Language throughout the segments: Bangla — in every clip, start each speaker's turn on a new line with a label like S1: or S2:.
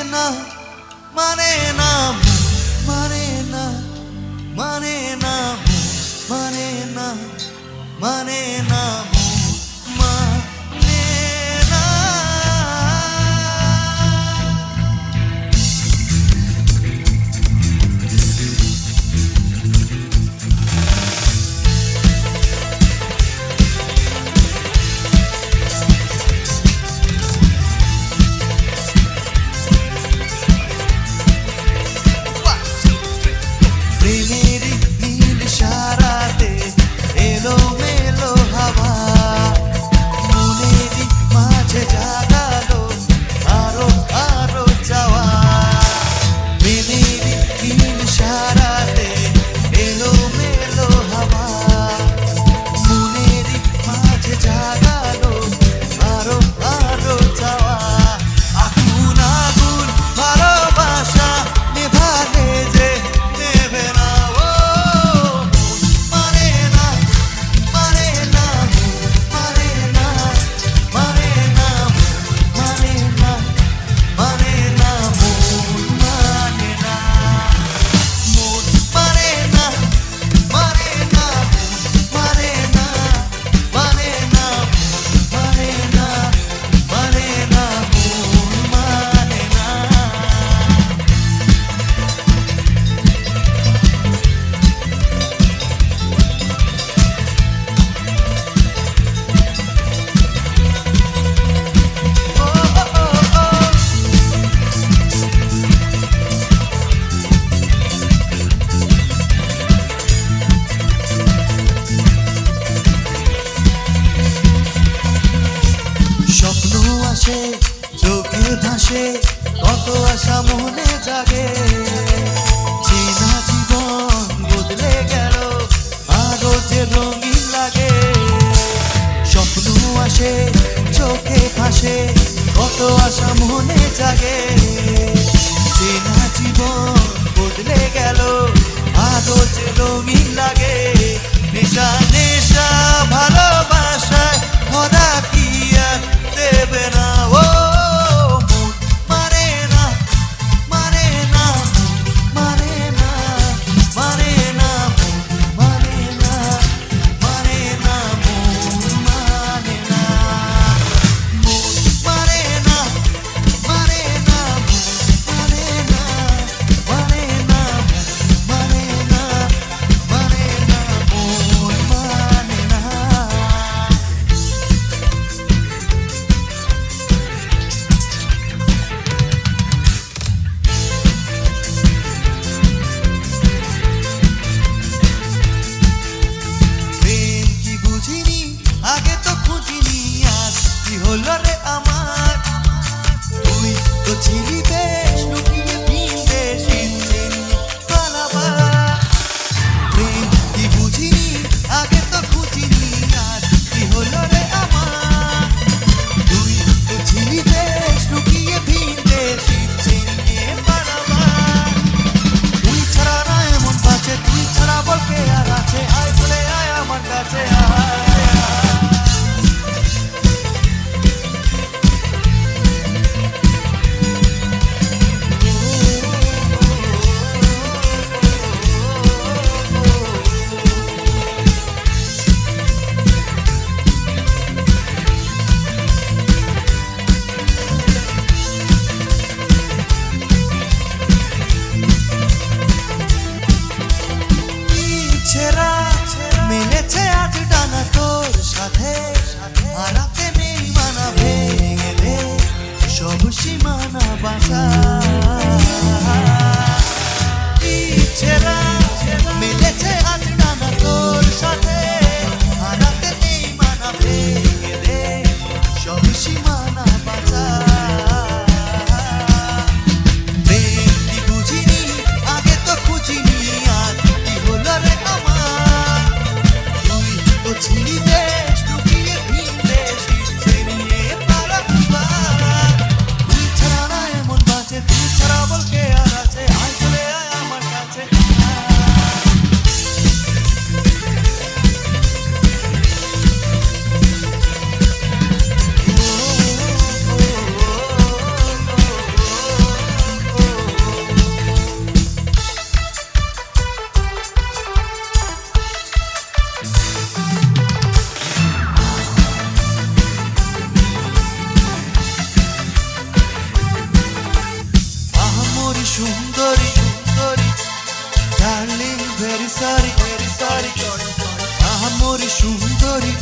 S1: মানে না মানে না ফিরে কত আশা মনে জাগে। চেনা জীবন বদলে গেল, আরও যে রঙিন লাগে। স্বপ্ন আসে, চোখে ফাঁসে কত আশা মনে জাগে। চেনা জীবন বদলে গেল সারি সারি সারি আহা মোর সুন্দরী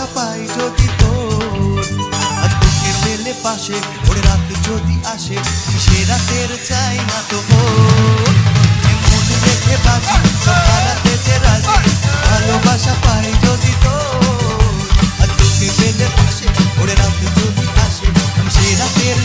S1: আশা পাই যদি তোর। আজ বুকের পেলে পাশে ওরে রাত যদি আসে, সে রাতের চাই না তো মনে রেখে বাজি হারাতে রাজি, ভালোবাসা পাই যদি তোর। আজ বুকের পেলে পাশে ওরে রাত যদি আসে সেরা রাতের